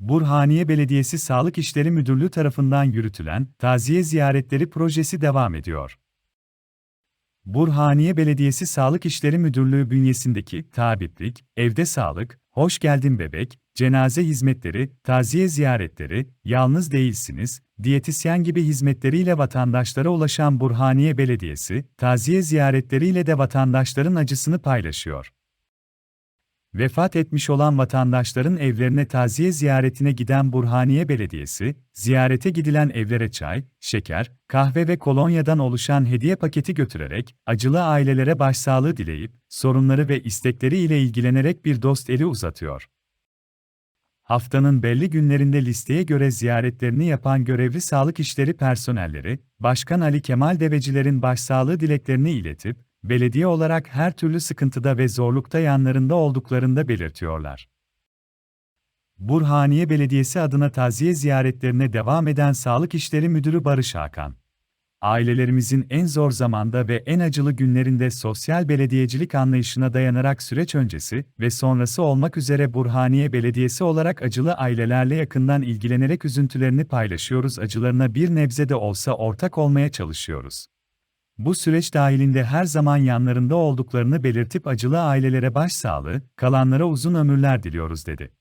Burhaniye Belediyesi Sağlık İşleri Müdürlüğü tarafından yürütülen taziye ziyaretleri projesi devam ediyor. Burhaniye Belediyesi Sağlık İşleri Müdürlüğü bünyesindeki tabiplik, evde sağlık, hoş geldin bebek, cenaze hizmetleri, taziye ziyaretleri, yalnız değilsiniz, diyetisyen gibi hizmetleriyle vatandaşlara ulaşan Burhaniye Belediyesi, taziye ziyaretleriyle de vatandaşların acısını paylaşıyor. Vefat etmiş olan vatandaşların evlerine taziye ziyaretine giden Burhaniye Belediyesi, ziyarete gidilen evlere çay, şeker, kahve ve kolonyadan oluşan hediye paketi götürerek, acılı ailelere başsağlığı dileyip, sorunları ve istekleri ile ilgilenerek bir dost eli uzatıyor. Haftanın belli günlerinde listeye göre ziyaretlerini yapan görevli sağlık işleri personelleri, Başkan Ali Kemal Deveciler'in başsağlığı dileklerini iletip, belediye olarak her türlü sıkıntıda ve zorlukta yanlarında olduklarında belirtiyorlar. Burhaniye Belediyesi adına taziye ziyaretlerine devam eden Sağlık İşleri Müdürü Barış Hakan. Ailelerimizin en zor zamanda ve en acılı günlerinde sosyal belediyecilik anlayışına dayanarak süreç öncesi ve sonrası olmak üzere Burhaniye Belediyesi olarak acılı ailelerle yakından ilgilenerek üzüntülerini paylaşıyoruz, acılarına bir nebze de olsa ortak olmaya çalışıyoruz. Bu süreç dahilinde her zaman yanlarında olduklarını belirtip acılı ailelere başsağlığı, kalanlara uzun ömürler diliyoruz dedi.